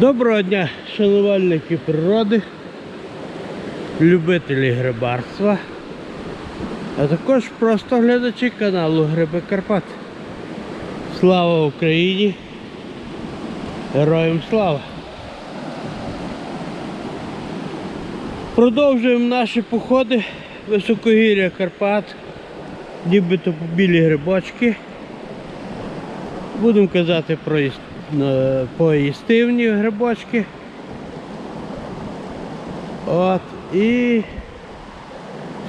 Доброго дня, шанувальники природи, любителі грибарства, а також просто глядачі каналу Гриби Карпат. Слава Україні! Героям слава! Продовжуємо наші походи високогір'я Карпат, нібито по білі грибочки. Будемо казати про іс- е, поїстивні грибочки. От і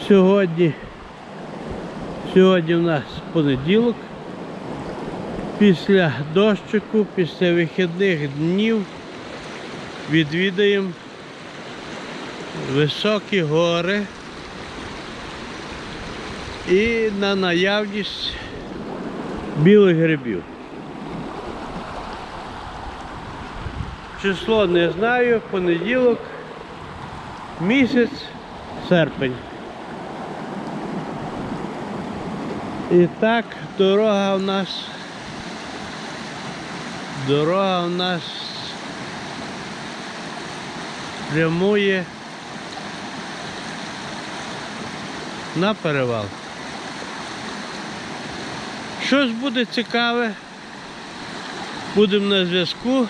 сьогодні, сьогодні в нас понеділок. Після дощику, після вихідних днів відвідаємо високі гори і на наявність білих грибів. Число не знаю, понеділок, місяць, серпень. І так, дорога у нас. Дорога у нас прямує на перевал. Щось буде цікаве. Будемо на зв'язку.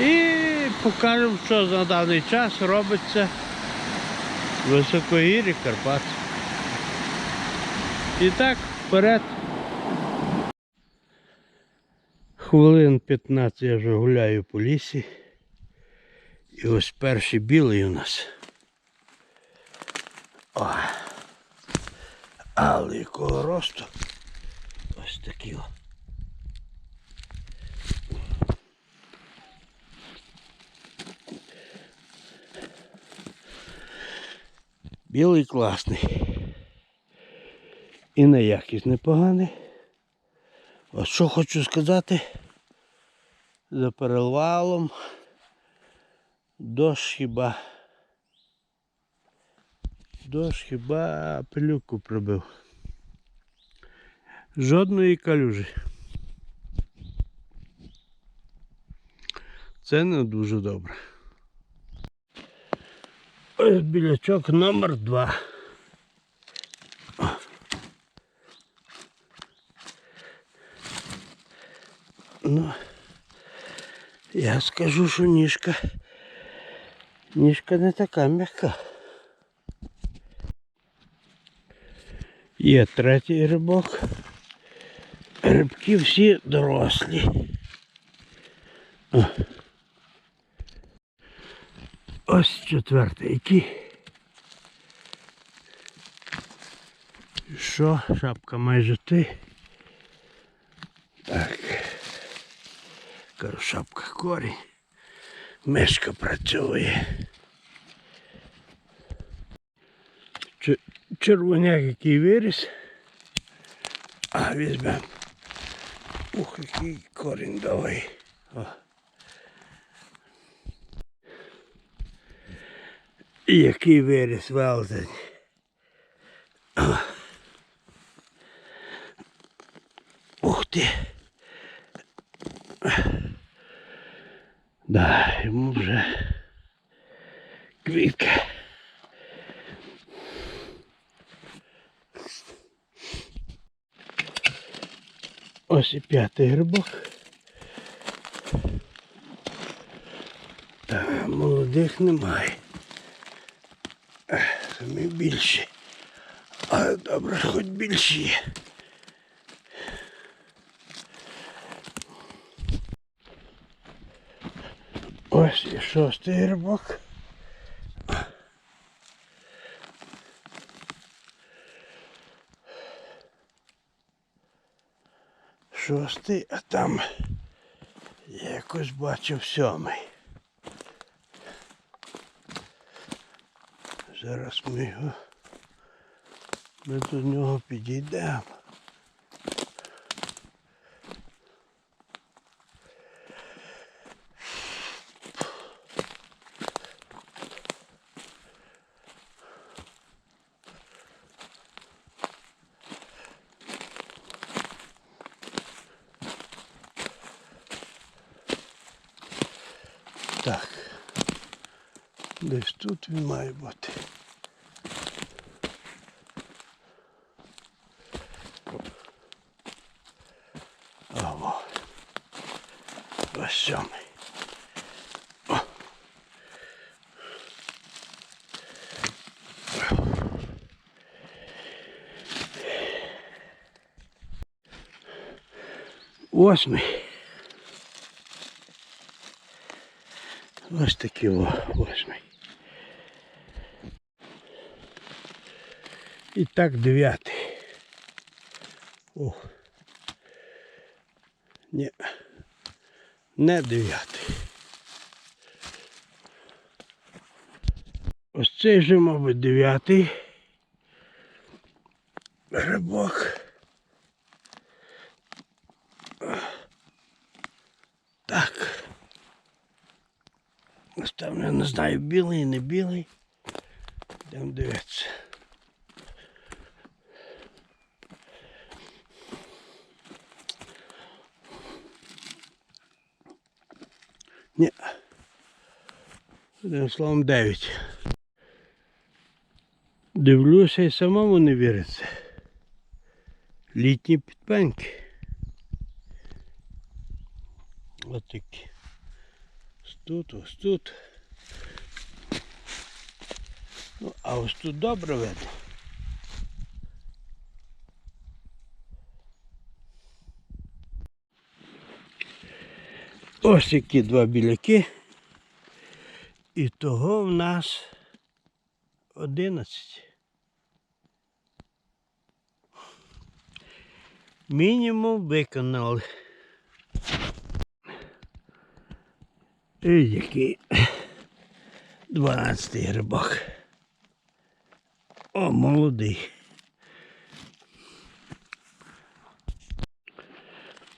І покажемо, що на даний час робиться в високогір'ї Карпат. І так, вперед. Хвилин 15 я вже гуляю по лісі. І ось перший білий у нас. О. Але якого росту. Ось такі. Білий класний. І на якість непоганий. От що хочу сказати, за перевалом дощ хіба. Дощ хіба пилюку пробив. Жодної калюжі. Це не дуже добре. Ось білячок номер два. Ну, я скажу, що ніжка. Ніжка не така м'яка. Є третій грибок. Грибки всі дорослі. О. Ось четвертий який. Що, шапка майже ти. Так. Кажу, шапка корінь. Мишка працює. Ч- Червоняк який виріс. А візьмемо. Ух, який корінь довгий. О. який виріс велдень. О. Ух ти. Да, йому вже квітка. Ось і п'ятий грибок. Та молодих немає. Самі більші. Але добре, хоч більші. Ось і шостий грибок. Шостий, а там я якось бачив сьомий. Зараз ми його ми до нього підійдемо. Так. Десь тут він має бути. Ого. Ось сьомий. Восьмий. Ось такий восьмий. І так дев'ятий. О. Ні. Не дев'ятий. Ось цей вже, мабуть, дев'ятий. Грибок. Так. Ось там я не знаю, білий, не білий. Йдемо дивитися. Ні. Одним словом 9. Дивлюся і самому не віриться. Літні підпеньки. Ось такі. Ось тут, ось тут. Ну, а ось тут добре видно. Ось які два біляки. І того в нас 11. Мінімум виконали. І який 12 грибок. О, молодий.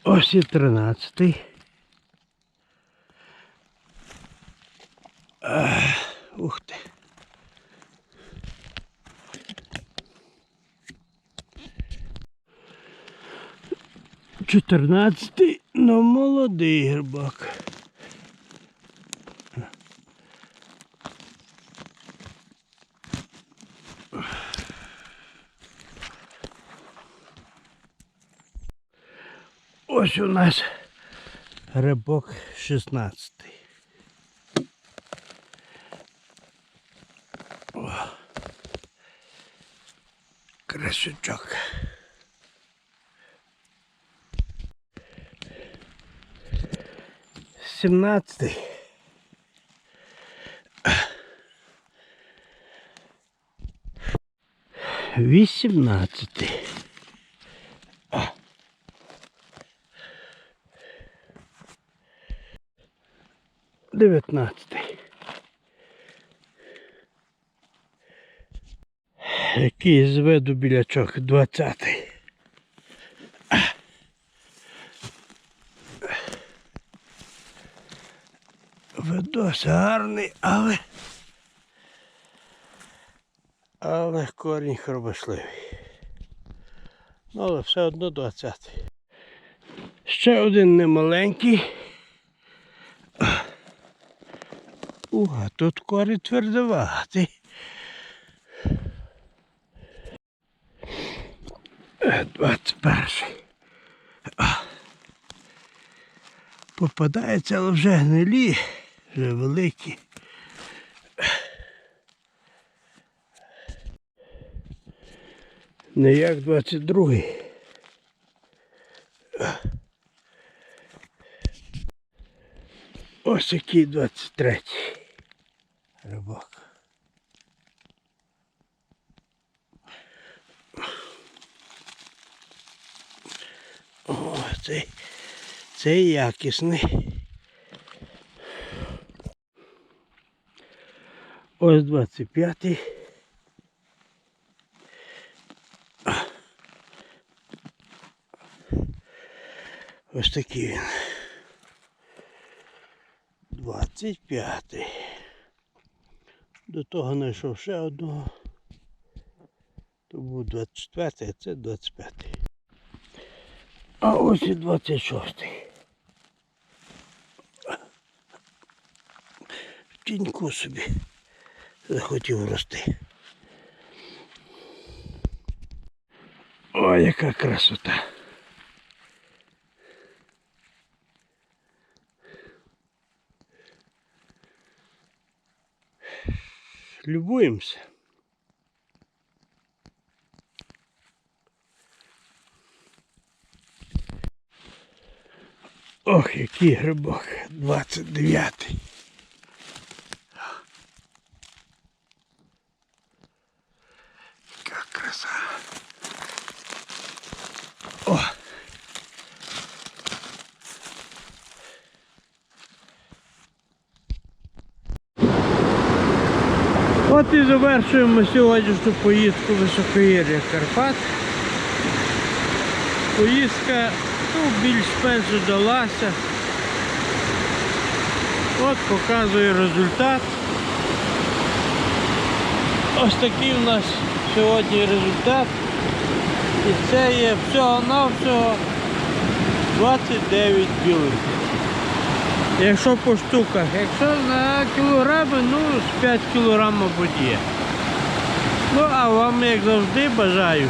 Ось і 13. Ух ти. Чотирнадцятий, ну молодий грибак. Ось у нас грибок шістнадцятий. Красючок. Сімнадцятий. Вісімнадцятий. А. Дев'ятнадцятий. Який з виду білячок 20. Видос гарний, але. Але корінь хробошливий. Ну, але все одно 20. Ще один немаленький. А тут корінь твердоватий. 21. А. Попадається, але вже гнилі, вже великі. Не як 22. Ось який 23. Рибак. О, цей, цей якісний. Ось 25. Ось такий він. 25. До того знайшов ще одного. То був 24, а це 25. А ось і 26. в тіньку собі захотів рости. Ой, яка красота. Любуємося. Ох, який грибок. 29-й. Яка краса. О! От і завершуємо сьогоднішню поїздку високогір'я Карпат. Поїздка ну, більш-менш вдалася. От показує результат. Ось такий у нас сьогодні результат. І це є всього-навсього 29 білих. Якщо по штуках, якщо на кілограми, ну з 5 кілограм, мабуть, є. Ну, а вам, як завжди, бажаю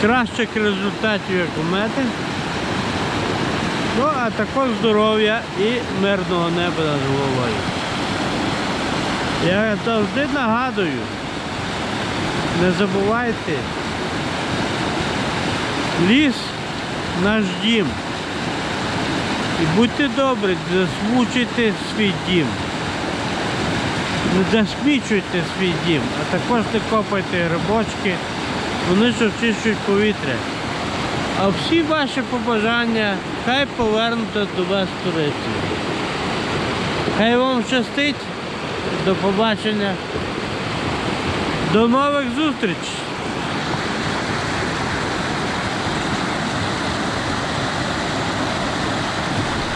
кращих результатів, як у мене. Ну, а також здоров'я і мирного неба над головою. Я завжди нагадую, не забувайте, ліс наш дім. І будьте добрі, засмучуйте свій дім. Не засмічуйте свій дім, а також не копайте грибочки, вони ж очищують повітря. А всі ваші побажання хай повернуться до вас туристів. Хай вам щастить. До побачення. До нових зустрічей.